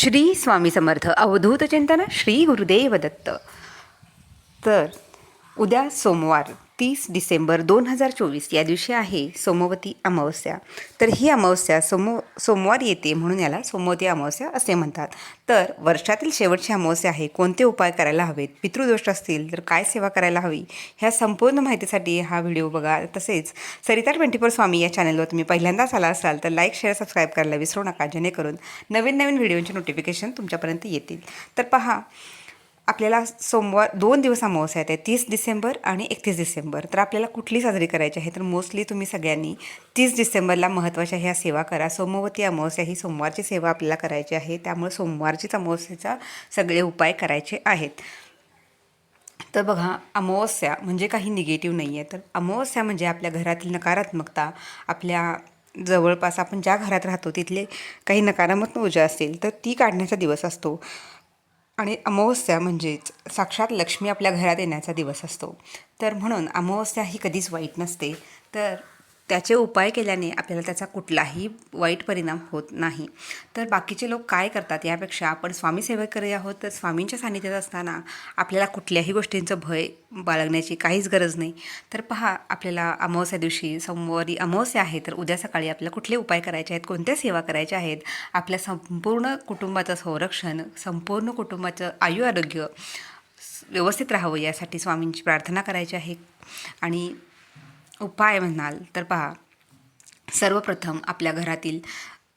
श्री स्वामी समर्थ. अवधूत चिंतन श्री गुरुदेव दत्त. तर उद्या सोमवार. तीस डिसेंबर दोन हजार चोवीस या दिवशी आहे सोमवती अमावस्या. तर ही अमावस्या सोमो सोमवार येते म्हणून याला सोमवती अमावस्या असे म्हणतात. तर वर्षातील शेवटची अमावस्या आहे. कोणते उपाय करायला हवेत? पितृदोष असतील तर काय सेवा करायला हवी? ह्या संपूर्ण माहितीसाठी हा व्हिडिओ बघा. तसेच सरिता ट्वेंटी फोर स्वामी या चॅनलवर तुम्ही पहिल्यांदाच आला असाल तर लाईक शेअर सबस्क्राईब करायला विसरू नका. जेणेकरून नवीन नवीन व्हिडिओचे नोटिफिकेशन तुमच्यापर्यंत येतील. तर पहा आपल्याला सोमवार दोन दिवस अमावस्या येते तीस डिसेंबर आणि एकतीस डिसेंबर. तर आपल्याला कुठली साजरी करायची आहे? तर मोस्टली तुम्ही सगळ्यांनी तीस डिसेंबरला महत्त्वाच्या ह्या सेवा करा. सोमवती अमावस्या ही सोमवारची सेवा आपल्याला करायची आहे. त्यामुळे सोमवारचीच अमावस्येचा सगळे उपाय करायचे आहेत. तर बघा अमावस्या म्हणजे काही निगेटिव्ह नाही आहे तर अमावस्या म्हणजे आपल्या घरातील नकारात्मकता आपल्या जवळपास आपण ज्या घरात राहतो तिथले काही नकारात्मक ऊर्जा असतील तर ती काढण्याचा दिवस असतो. आणि अमावस्या म्हणजेच साक्षात लक्ष्मी आपल्या घरात येण्याचा दिवस असतो. तर म्हणून अमावस्या ही कधीच वाईट नसते. तर त्याचे उपाय केल्याने आपल्याला त्याचा कुठलाही वाईट परिणाम होत नाही. तर बाकीचे लोक काय करतात यापेक्षा आपण स्वामी सेवक करत आहोत तर स्वामींच्या सान्निध्यात असताना आपल्याला कुठल्याही गोष्टींचं भय बाळगण्याची काहीच गरज नाही. तर पहा आपल्याला अमावस्या दिवशी सोमवारी अमावस्या आहे तर उद्या सकाळी आपल्याला कुठले उपाय करायचे आहेत कोणत्या सेवा करायच्या आहेत? आपल्या संपूर्ण कुटुंबाचं संरक्षण संपूर्ण कुटुंबाचं आयु आरोग्य व्यवस्थित राहावं यासाठी स्वामींची प्रार्थना करायची आहे. आणि उपाय म्हणाल तर पहा सर्वप्रथम आपल्या घरातील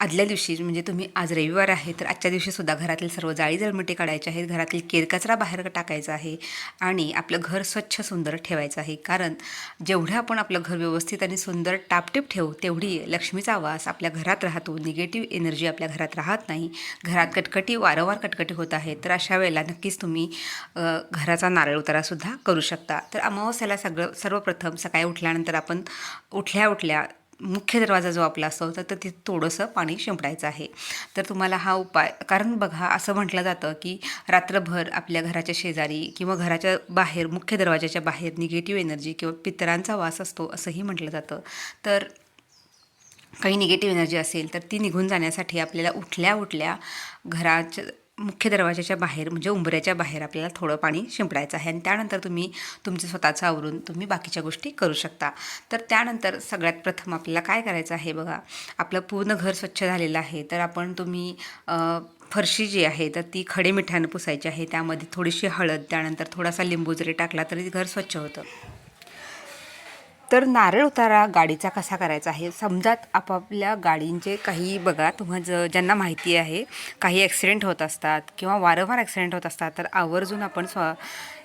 आदल्या दिवशी म्हणजे तुम्ही आज रविवार आहे तर आजच्या दिवशीसुद्धा घरातील सर्व जाळी जळमटे काढायचे आहेत. घरातील केरकचरा बाहेर टाकायचा आहे आणि आपलं घर स्वच्छ सुंदर ठेवायचं आहे. कारण जेवढं आपण आपलं घर व्यवस्थित आणि सुंदर टापटीप ठेवू तेवढी लक्ष्मीचा वास आपल्या घरात राहतो. निगेटिव्ह एनर्जी आपल्या घरात राहत नाही. घरात कटकटी वारंवार कटकटी होत आहे. तर अशा वेळेला नक्कीच तुम्ही घराचा नारळ उतारासुद्धा करू शकता. तर अमावस्याला सगळं सर्वप्रथम सकाळी उठल्यानंतर आपण उठल्या उठल्या मुख्य दरवाजा जो आपला असतो तर तिथे थोडंसं पाणी शिंपडायचं आहे. तर तुम्हाला हा उपाय कारण बघा असं म्हटलं जातं की रात्रभर आपल्या घराच्या शेजारी किंवा घराच्या बाहेर मुख्य दरवाजाच्या बाहेर निगेटिव्ह एनर्जी किंवा पितरांचा वास असतो असंही म्हटलं जातं. तर काही निगेटिव्ह एनर्जी असेल तर ती निघून जाण्यासाठी आपल्याला उठल्या उठल्या घराच्या मुख्य दरवाजाच्या बाहेर म्हणजे उंबऱ्याच्या बाहेर आपल्याला थोडं पाणी शिंपडायचं आहे. आणि त्यानंतर तुम्ही तुमचं स्वतःचं आवरून तुम्ही बाकीच्या गोष्टी करू शकता. तर त्यानंतर सगळ्यात प्रथम आपल्याला काय करायचं आहे बघा आपलं पूर्ण घर स्वच्छ झालेलं आहे. तर आपण तुम्ही फरशी जी आहे तर ती खडे मिठानं पुसायची आहे. त्यामध्ये थोडीशी हळद त्यानंतर थोडासा लिंबू जरी टाकला तरी घर स्वच्छ होतं. तर नारळ उतारा गाडीचा कसा करायचा आहे? समजा आपापल्या गाडींचे काही बघा तुम्हा ज ज्यांना माहिती आहे काही ॲक्सिडेंट होत असतात किंवा वारंवार ॲक्सिडेंट होत असतात तर आवर्जून आपण स्व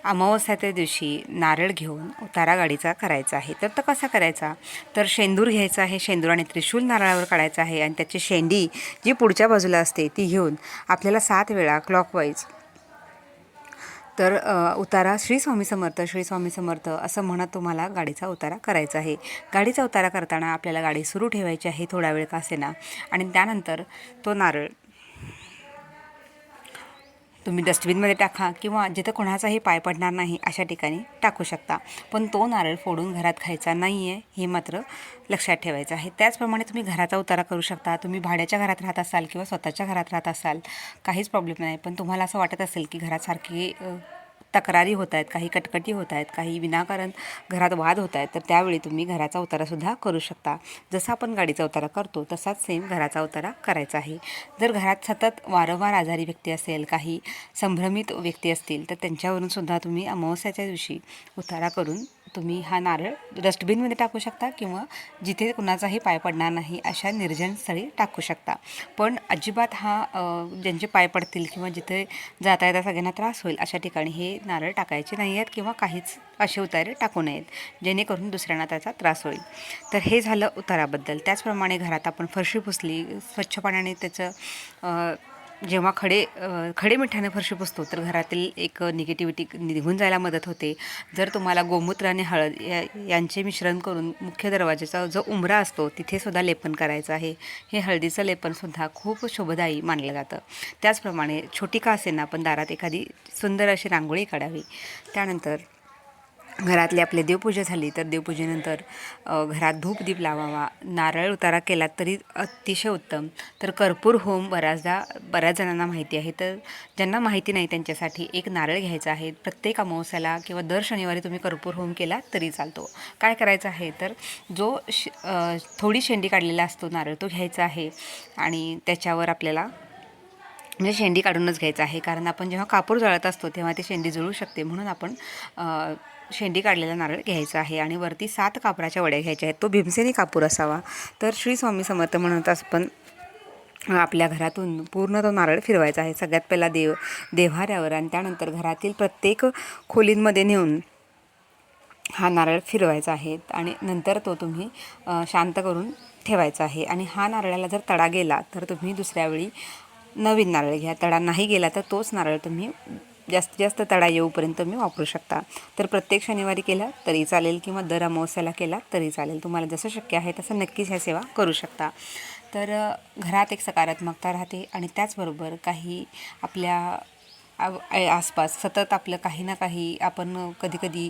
अमावस्याच्या दिवशी नारळ घेऊन उतारा गाडीचा करायचा आहे. तर तो कसा करायचा? तर शेंदूर घ्यायचा आहे शेंदूर आणि त्रिशूल नारळावर काढायचा आहे आणि त्याची शेंडी जी पुढच्या बाजूला असते ती घेऊन आपल्याला सात वेळा क्लॉकवाईज तर उतारा श्री स्वामी समर्थ श्री स्वामी समर्थ असं म्हणत तुम्हाला गाडीचा उतारा करायचा आहे. गाडीचा उतारा करताना आपल्याला गाडी सुरू ठेवायची आहे थोडा वेळ का असेना आणि त्यानंतर तो नारळ तुम्ही डस्टबिनमध्ये टाका किंवा जिथं कोणाचाही पाय पडणार नाही अशा ठिकाणी टाकू शकता. पण तो नारळ फोडून घरात खायचा नाही आहे हे मात्र लक्षात ठेवायचं आहे. त्याचप्रमाणे तुम्ही घराचा उतारा करू शकता. तुम्ही भाड्याच्या घरात राहत असाल किंवा स्वतःच्या घरात राहत असाल काहीच प्रॉब्लेम नाही. पण तुम्हाला असं वाटत असेल की घरासारखी तक्रारी होत आहेत काही कटकटी होत आहेत काही विनाकारण घरात वाद होत आहेत तर त्यावेळी तुम्ही घराचा उतारासुद्धा करू शकता. जसा आपण गाडीचा उतारा करतो तसाच सेम घराचा उतारा करायचा आहे. जर घरात सतत वारंवार आजारी व्यक्ती असेल काही संभ्रमित व्यक्ती असतील तर त्यांच्यावरून सुद्धा तुम्ही अमावस्याच्या दिवशी उतारा करून तुम्ही हा नारळ डस्टबिनमध्ये टाकू शकता किंवा जिथे कुणाचाही पाय पडणार नाही अशा निर्जन स्थळी टाकू शकता. पण अजिबात हा ज्यांचे पाय पडतील किंवा जिथे जाता येता सगळ्यांना त्रास होईल अशा ठिकाणी हे नारळ टाकायचे नाही आहेत किंवा काहीच असे उतारे टाकू नयेत जेणेकरून दुसऱ्यांना त्याचा त्रास होईल. तर हे झालं उताराबद्दल. त्याचप्रमाणे घरात आपण फरशी पुसली स्वच्छ पाण्याने त्याचं जेव्हा खडे खडे मिठाने फरशी पुसतो तर घरातील एक निगेटिव्हिटी निघून जायला मदत होते. जर तुम्हाला गोमूत्र आणि हळद या यांचे मिश्रण करून मुख्य दरवाजाचा जो उंबरा असतो तिथेसुद्धा लेपन करायचं आहे. हे हळदीचं लेपनसुद्धा खूप शुभदायी मानलं जातं. त्याचप्रमाणे छोटी का असेना पण दारात एखादी सुंदर अशी रांगोळी काढावी. त्यानंतर घरातली आपली देवपूजा झाली तर देवपूजेनंतर घरात धूपदीप लावावा नारळ उतारा केला तरी अतिशय उत्तम. तर कर्पूर होम बऱ्याचदा बऱ्याच जणांना माहिती आहे. तर ज्यांना माहिती नाही त्यांच्यासाठी एक नारळ घ्यायचा आहे. प्रत्येक अमावस्याला किंवा दर शनिवारी तुम्ही कर्पूर होम केला तरी चालतो. काय करायचं आहे? तर जो श थोडी शेंडी काढलेला असतो नारळ तो घ्यायचा आहे आणि त्याच्यावर आपल्याला म्हणजे शेंडी काढूनच घ्यायचं आहे. कारण आपण जेव्हा कापूर जळत असतो तेव्हा ती शेंडी जळू शकते. म्हणून आपण शेंडी काढलेला नारळ घ्यायचा आहे आणि वरती सात कापराच्या वड्या घ्यायच्या आहेत. तो भीमसेनी कापूर असावा. तर श्री स्वामी समर्थ म्हणत पण आपल्या घरातून पूर्ण तो नारळ फिरवायचा आहे. सगळ्यात पहिला देव देव्हाऱ्यावर आणि त्यानंतर घरातील प्रत्येक खोलींमध्ये नेऊन हा नारळ फिरवायचा आहे आणि नंतर तो तुम्ही शांत करून ठेवायचा आहे. आणि हा नारळाला जर तडा गेला तर तुम्ही दुसऱ्या वेळी नवीन नारळ घ्या. तडा नाही गेला तर तोच नारळ तुम्ही जास्तीत जास्त तडा येऊपर्यंत तुम्ही वापरू शकता. तर प्रत्येक शनिवारी केला तरी चालेल किंवा दर अमावस्याला केला तरी चालेल. तुम्हाला जसं शक्य आहे तसं नक्कीच ह्या सेवा करू शकता. तर घरात एक सकारात्मकता राहते आणि त्याचबरोबर काही आपल्या आसपास सतत आपलं काही ना काही आपण कधीकधी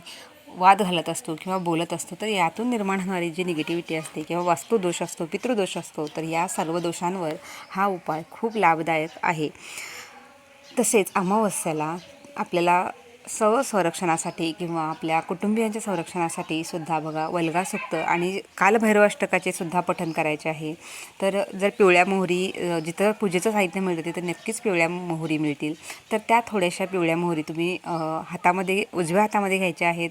वाद घालत असतो किंवा बोलत असतो तर यातून निर्माण होणारी जी निगेटिव्हिटी असते किंवा वास्तुदोष असतो पितृदोष असतो तर या सर्व दोषांवर हा उपाय खूप लाभदायक आहे. तसेच अमावस्याला आपल्याला स्व संरक्षणासाठी किंवा आपल्या कुटुंबियांच्या संरक्षणासाठी सुद्धा बघा वल्गासुक्त आणि कालभैरवाष्टकाचे सुद्धा पठन करायचे आहे. तर जर पिवळ्या मोहरी जिथं पूजेचं साहित्य मिळतं तिथं नक्कीच पिवळ्या मोहरी मिळतील. तर त्या थोड्याशा पिवळ्या मोहरी तुम्ही हातामध्ये उजव्या हातामध्ये घ्यायच्या आहेत.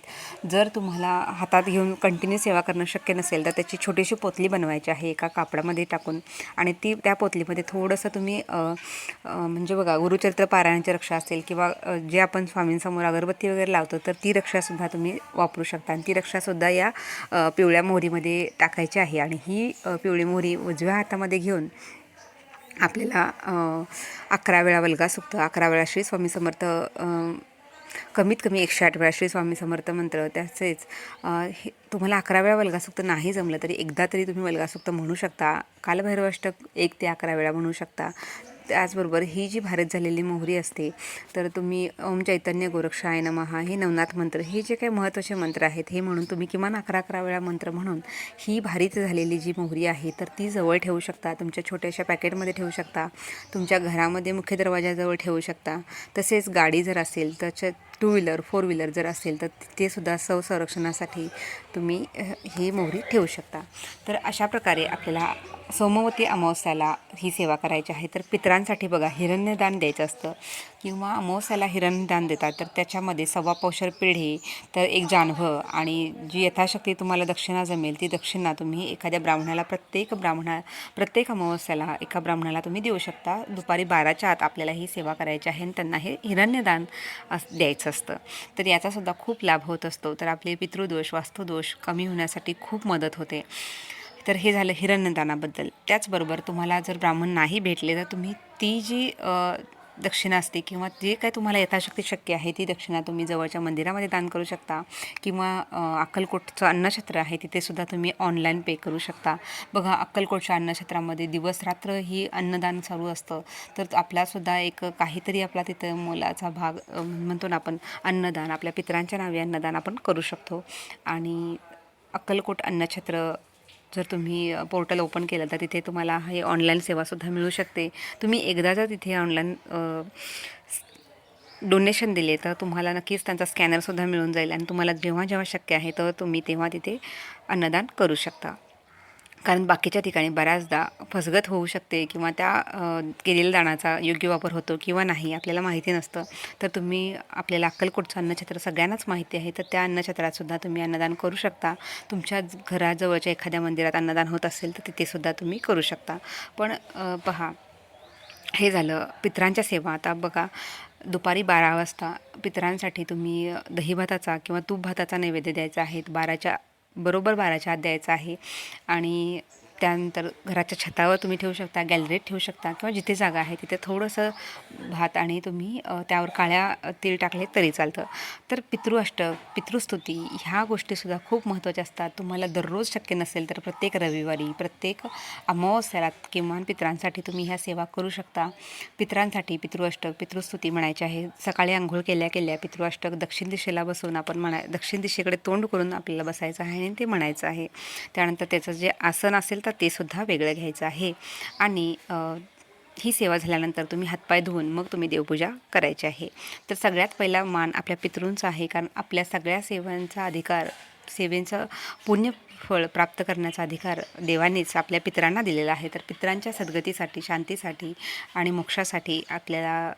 जर तुम्हाला हातात घेऊन कंटिन्यू सेवा करणं शक्य नसेल तर त्याची छोटीशी पोतली बनवायची आहे एका कापडामध्ये टाकून. आणि ती त्या पोतलीमध्ये थोडंसं तुम्ही म्हणजे बघा गुरुचरित्र पारायणाची रक्षा असेल किंवा जे आपण स्वामींसमोर अगरबत्ती वगैरे लावतो तर ती रक्षासुद्धा तुम्ही वापरू शकता. आणि ती रक्षासुद्धा या पिवळ्या मोहरीमध्ये टाकायची आहे. आणि ही पिवळी मोहरी उजव्या हातामध्ये घेऊन आपल्याला अकरा वेळा वल्गा सुक्त. अकरा वेळा श्री स्वामी समर्थ कमीत कमी एकशे आठ वेळा श्री स्वामी समर्थ मंत्र तसेच हे तुम्हाला अकरा वेळा वल्गासुक्त नाही जमलं तरी एकदा तरी तुम्ही वल्गासुक्त म्हणू शकता. कालभैरवाष्टक एक ते अकरा वेळा म्हणू शकता. त्याचबरोबर ही जी भारत झालेली मोहरी असते तर तुम्ही ओम चैतन्य गोरक्षाय नमहा हे नवनाथ मंत्र हे जे काही महत्त्वाचे मंत्र आहेत हे म्हणून तुम्ही किमान अकरा अकरा वेळा मंत्र म्हणून ही भारीत झालेली जी मोहरी आहे तर ती जवळ ठेवू शकता तुमच्या छोट्याशा पॅकेटमध्ये ठेवू शकता तुमच्या घरामध्ये मुख्य दरवाजाजवळ ठेवू शकता तसेच गाडी जर असेल तर टू व्हीलर फोर व्हीलर जर असेल तर तिथेसुद्धा सुद्धा संरक्षणासाठी तुम्ही ही मोहरी ठेवू शकता. तर अशा प्रकारे आपल्याला सोमवती अमावस्याला ही सेवा करायची आहे. तर पितरांसाठी बघा हिरण्यदान द्यायचं असतं. किंवा अमावस्याला हिरण्यदान देतात तर त्याच्यामध्ये सव्वा पौशर पिढी तर एक जानवं आणि जी यथाशक्ती तुम्हाला दक्षिणा जमेल ती दक्षिणा तुम्ही एखाद्या ब्राह्मणाला प्रत्येक ब्राह्मणा प्रत्येक अमावस्याला एका ब्राह्मणाला तुम्ही देऊ शकता. दुपारी बाराच्या आत आपल्याला ही सेवा करायची आहे आणि त्यांना हे हिरण्यदान अस द्यायचं असतं. तर याचासुद्धा खूप लाभ होत असतो. तर आपले पितृदोष वास्तुदोष कमी होण्यासाठी खूप मदत होते. तर हे झालं हिरण्यदानाबद्दल. त्याचबरोबर तुम्हाला जर ब्राह्मण नाही भेटले तर तुम्ही ती जी दक्षिणा असते किंवा जे काय तुम्हाला यथाशक्ती शक्य आहे ती दक्षिणा तुम्ही जवळच्या मंदिरामध्ये दान करू शकता किंवा अक्कलकोटचं अन्नक्षेत्र आहे तिथे सुद्धा तुम्ही ऑनलाईन पे करू शकता. बघा अक्कलकोटच्या अन्नक्षेत्रामध्ये दिवस रात्र ही अन्नदान चालू असतं. तर आपलासुद्धा एक काहीतरी आपला तिथं मोलाचा भाग म्हणतो ना आपण अन्नदान आपल्या पितरांच्या नावे अन्नदान आपण करू शकतो. आणि अक्कलकोट अन्नक्षेत्र जर तुम्ही पोर्टल ओपन केलं तर तिथे तुम्हाला हे ऑनलाईन सेवासुद्धा मिळू शकते. तुम्ही एकदा जर तिथे ऑनलाईन डोनेशन दिले तर तुम्हाला नक्कीच त्यांचा स्कॅनरसुद्धा मिळून जाईल आणि तुम्हाला जेव्हा जेव्हा शक्य आहे तर तुम्ही तेव्हा तिथे अन्नदान करू शकता. कारण बाकीच्या ठिकाणी बऱ्याचदा फसगत होऊ शकते किंवा त्या केलेल्या दाणाचा योग्य वापर होतो किंवा नाही आपल्याला माहिती नसतं. तर तुम्ही आपल्याला अक्कलकोटचं अन्नछत्र सगळ्यांनाच माहिती आहे. तर त्या अन्नछत्रातसुद्धा तुम्ही अन्नदान करू शकता. तुमच्या घराजवळच्या एखाद्या मंदिरात अन्नदान होत असेल तर तिथेसुद्धा तुम्ही करू शकता. पण पहा हे झालं पित्रांच्या सेवा. आता बघा दुपारी बारा वाजता पितरांसाठी तुम्ही दही भाताचा किंवा तूप भाताचा नैवेद्य द्यायचा आहे. बाराच्या बरोबर बाराच्या आत द्यायचा आहे. आणि त्यानंतर घराच्या छतावर तुम्ही ठेवू शकता गॅलरीत ठेवू शकता किंवा जिथे जागा आहे तिथे थोडंसं भात आणि तुम्ही त्यावर काळ्या तेल टाकले तरी चालतं. तर पितृअष्टक पितृस्तुती ह्या गोष्टीसुद्धा खूप महत्त्वाच्या असतात. तुम्हाला दररोज शक्य नसेल तर प्रत्येक रविवारी प्रत्येक अमावस्याला किमान पितरांसाठी तुम्ही ह्या सेवा करू शकता. पितरांसाठी पितृअष्टक पितृस्तुती म्हणायची आहे. सकाळी आंघोळ केल्या केल्या पितृअष्टक दक्षिण दिशेला बसून आपण म्हणा दक्षिण दिशेकडे तोंड करून आपल्याला बसायचं आहे आणि ते म्हणायचं आहे. त्यानंतर त्याचं जे आसन असेल तर ते सुद्धा वेगळं घ्यायचं आहे. आणि ही सेवा झाल्यानंतर तुम्ही हातपाय धुवून मग तुम्ही देवपूजा करायची आहे. तर सगळ्यात पहिला मान आपल्या पितृंचा आहे कारण आपल्या सगळ्या सेवांचा अधिकार सेवेचं पुण्य फळ प्राप्त करण्याचा अधिकार देवानेच आपल्या पित्रांना दिलेला आहे. तर पित्रांच्या सद्गतीसाठी शांतीसाठी आणि मोक्षासाठी आपल्याला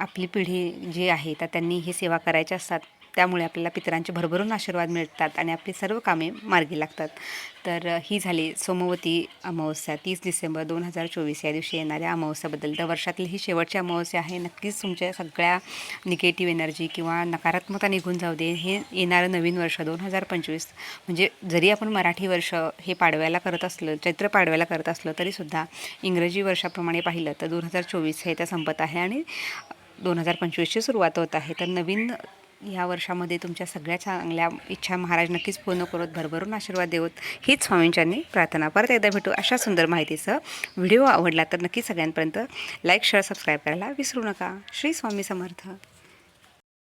आपली पिढी जी आहे तर त्यांनी ही सेवा करायच्या असतात. त्यामुळे आपल्याला पितरांचे भरभरून आशीर्वाद मिळतात आणि आपली सर्व कामे मार्गी लागतात. तर ही झाली सोमवती अमावस्या. तीस डिसेंबर दोन हजार चोवीस या दिवशी येणाऱ्या अमावस्याबद्दल. तर वर्षातील ही शेवटची अमावस्या आहे. नक्कीच तुमच्या सगळ्या निगेटिव्ह एनर्जी किंवा नकारात्मकता निघून जाऊ दे. हे येणारं नवीन वर्ष दोन हजार पंचवीस म्हणजे जरी आपण मराठी वर्ष हे पाडव्याला करत असलं चैत्र पाडव्याला करत असलं तरीसुद्धा इंग्रजी वर्षाप्रमाणे पाहिलं तर दोन हजार चोवीस हे त्या संपत आहे आणि दोन हजार पंचवीसची सुरुवात होत आहे. तर नवीन ह्या वर्षामध्ये तुमच्या सगळ्या चांगल्या इच्छा महाराज नक्कीच पूर्ण करत भरभरून आशीर्वाद देवत. हीच स्वामींच्यांनी प्रार्थना. परत एकदा भेटू अशा सुंदर माहितीसह. व्हिडिओ आवडला तर नक्की सगळ्यांपर्यंत लाईक शेअर सबस्क्राईब करायला विसरू नका. श्री स्वामी समर्थ.